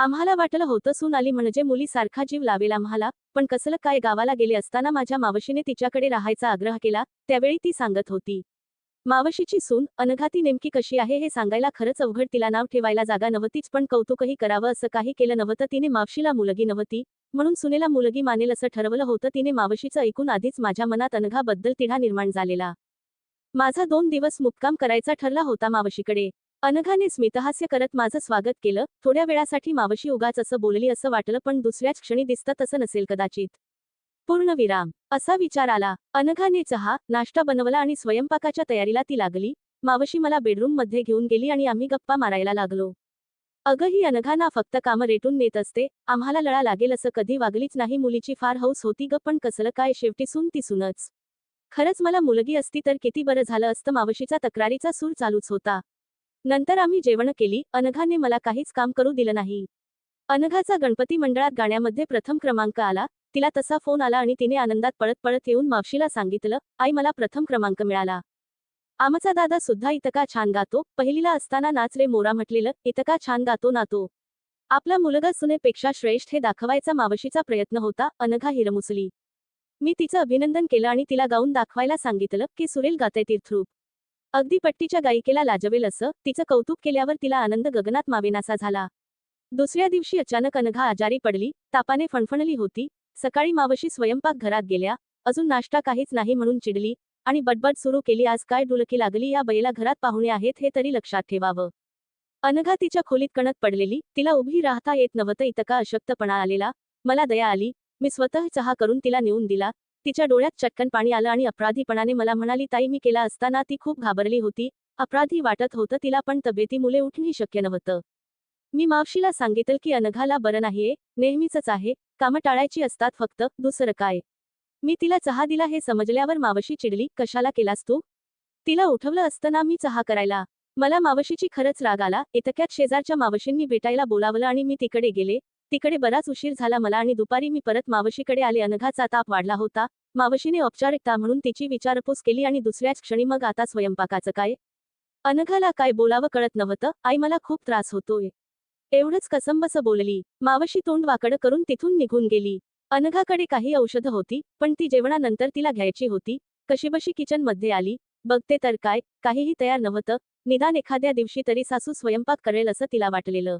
आम्हाला वाटलं होतं सून आली म्हणजे मुलीसारखा जीव लावेल आम्हाला पण कसलं काय गावाला गेले असताना माझ्या मावशीने तिच्याकडे राहायचा आग्रह केला त्यावेळी ती सांगत होती. मावशीची सून अनघा ती नेमकी कशी आहे हे सांगायला खरंच अवघड तिला नाव ठेवायला जागा नव्हतीच पण कौतुकही करावं असं काही केलं नव्हतं तिने मावशीला मुलगी नव्हती म्हणून सुनेला मुलगी मानेल असं ठरवलं होतं तिने मावशीचं ऐकून आधीच माझ्या मनात अनघाबद्दल तिढा निर्माण झालेला. माझा दोन दिवस मुक्काम करायचा ठरला होता मावशीकडे. अनघाने स्मितहास्य करत माझं स्वागत केलं. थोड्या वेळासाठी मावशी उगाच असं बोलली असं वाटलं पण दुसऱ्याच क्षणी दिसतं तसं नसेल कदाचित. पूर्ण विराम. असा विचार आला. अनघाने चहा नाश्ता बनवला आणि स्वयंपाकाच्या तयारीला ती लागली. मावशी मला बेडरूममध्ये घेऊन गेली आणि आम्ही गप्पा मारायला लागलो. अगं ही अनघा फक्त कामं रेटून नेत असते. आम्हाला लळा लागेल असं कधी वागलीच नाही. मुलीची फार हौस होती ग पण कसलं काय शेवटी सून ती सूनच खरंच मला मुलगी असती तर किती बरं झालं असतं. मावशीचा तक्रारीचा सूर चालूच होता. नंतर आम्ही जेवण केली. अनघाने मला काहीच काम करू दिलं नाही. अनघाचा गणपती मंडळात गाण्यामध्ये प्रथम क्रमांक आला. तिला तसा फोन आला आणि तिने आनंदात पळत पळत येऊन मावशीला सांगितलं आई मला प्रथम क्रमांक मिळाला. आमचा दादा सुद्धा इतका छान गातो. पहिलीला असताना नाच रे मोरा म्हटलेलं इतका छान गातो ना तो. आपला मुलगा सुनेपेक्षा श्रेष्ठ हे दाखवायचा मावशीचा प्रयत्न होता. अनघा हिरमुसली. मी तिचं अभिनंदन केलं आणि तिला गाऊन दाखवायला सांगितलं की सुरेल गाते तीर्थरूप. अगदी पट्टीच्या गायिकेला लाजवेल असं तिचं कौतुक केल्यावर तिला आनंद गगनात मावेनासा झाला. दुसऱ्या दिवशी अचानक अनघा आजारी पडली तापाने फणफणली होती सकाळी मावशी स्वयंपाक घरात गेल्या अजून नाश्ता काहीच नाही म्हणून चिडली आणि बडबड सुरू केली आज काय डुलकी लागली या बैला घरात पाहुणे आहेत हे तरी लक्षात ठेवावं. अनघा तिच्या खोलीत कणत पडलेली तिला उभी राहता येत नव्हतं इतका अशक्तपणा आलेला मला दया आली मी स्वतः चहा करून तिला नेऊन दिला तिच्या डोळ्यात चटकन पाणी आलं आणि अपराधीपणाने मला म्हणाली ताई मी केला असताना ती खूप घाबरली होती. अपराधी वाटत होतं तिला पण तब्येतीमुळे उठणे शक्य नव्हतं. मी मावशीला सांगितलं की अनघाला बरं नाहीये. नेहमीच आहे. कामं टाळायची असतात फक्त. दुसरं काय? मी तिला चहा दिला. हे समजल्यावर मावशी चिडली. कशाला केलास तू? तिला उठवलं असताना मी चहा करायला. मला मावशीची खरंच राग आला. इतक्यात शेजारच्या मावशींनी भेटायला बोलावलं आणि मी तिकडे गेले. तिकडे बराच उशीर झाला मला आणि दुपारी मी परत मावशीकडे आले. अनघाचा ताप वाढला होता. मावशीने औपचारिकता म्हणून तिची विचारपूस केली आणि दुसऱ्याच क्षणी मग आता स्वयंपाकाचं काय? अनघाला काय बोलावं कळत नव्हतं. आई मला खूप त्रास होतोय. एवढंच कसंबस बोलली. मावशी तोंड वाकड करून तिथून निघून गेली. अनघाकडे काही औषधं होती पण ती जेवणानंतर तिला घ्यायची होती. कशीबशी किचनमध्ये आली. बघते तर काय? काहीही तयार नव्हतं. निदान एखाद्या दिवशी तरी सासू स्वयंपाक करेल असं तिला वाटलेलं.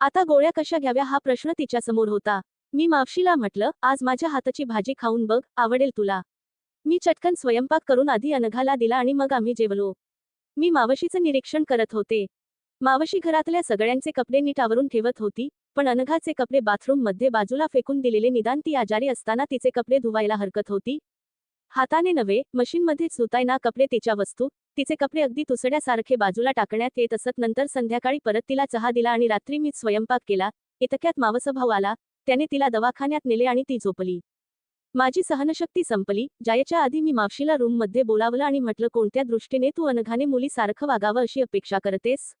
आता गोळ्या कशा घ्याव्या हा प्रश्न तिच्यासमोर होता. मी मावशीला म्हटलं आज माझ्या हाताची भाजी खाऊन बघ आवडेल तुला. मी चटकन स्वयंपाक करून आधी अनघाला दिला आणि मग आम्ही जेवलो. मी मावशीचं निरीक्षण करत होते. मावशी घरातल्या सगळ्यांचे कपडे नीट आवरून ठेवत होती पण अनघाचे कपडे बाथरूममध्ये बाजूला फेकून दिलेले निदान ती आजारी असताना तिचे कपडे धुवायला हरकत होती हाताने नव्हे मशीनमध्येच धुतायना कपडे तिच्या वस्तू. तिचे कपडे अगदी तुसड्यासारखे बाजूला टाकण्यात येत असत. नंतर संध्याकाळी परत तिला चहा दिला आणि रात्री मीच स्वयंपाक केला. इतक्यात मावसभाऊ आला. त्याने तिला दवाखान्यात नेले आणि ती झोपली. माझी सहनशक्ती संपली. जायच्या आधी मी मावशीला रूममध्ये बोलावलं आणि म्हटलं कोणत्या दृष्टीने तू अनघाने मुलीसारखं वागावं अशी अपेक्षा करतेस?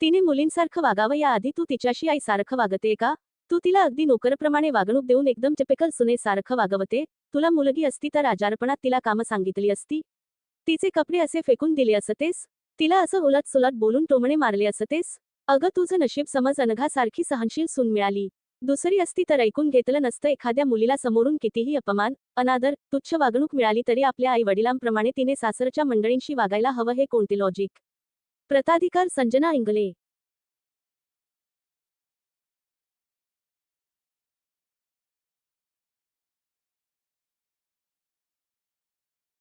तिने मुलींसारखं वागावं याआधी तू तिच्याशी आईसारखं वागते का? तू तिला अगदी नोकरप्रमाणे वागणूक देऊन एकदम टिपिकल सुनेसारखं वागवते? तुला मुलगी असती तर आजारपणात तिला कामं सांगितली असती. तिचे कपडे असे फेकून दिले असतेस. तिला असं उलट सुलट बोलून टोमणे मारले असतेस. अगं तुझं नशीब समज अनघासारखी सहनशील सून मिळाली. दुसरी असती तर ऐकून घेतलं नसतं एखाद्या मुलीला समोरून कितीही अपमान अनादर तुच्छ वागणूक मिळाली तरी आपल्या आई वडिलांप्रमाणे तिने सासरच्या मंडळींशी वागायला हवं हे कोणते लॉजिक प्रताधिकार संजना इंगले.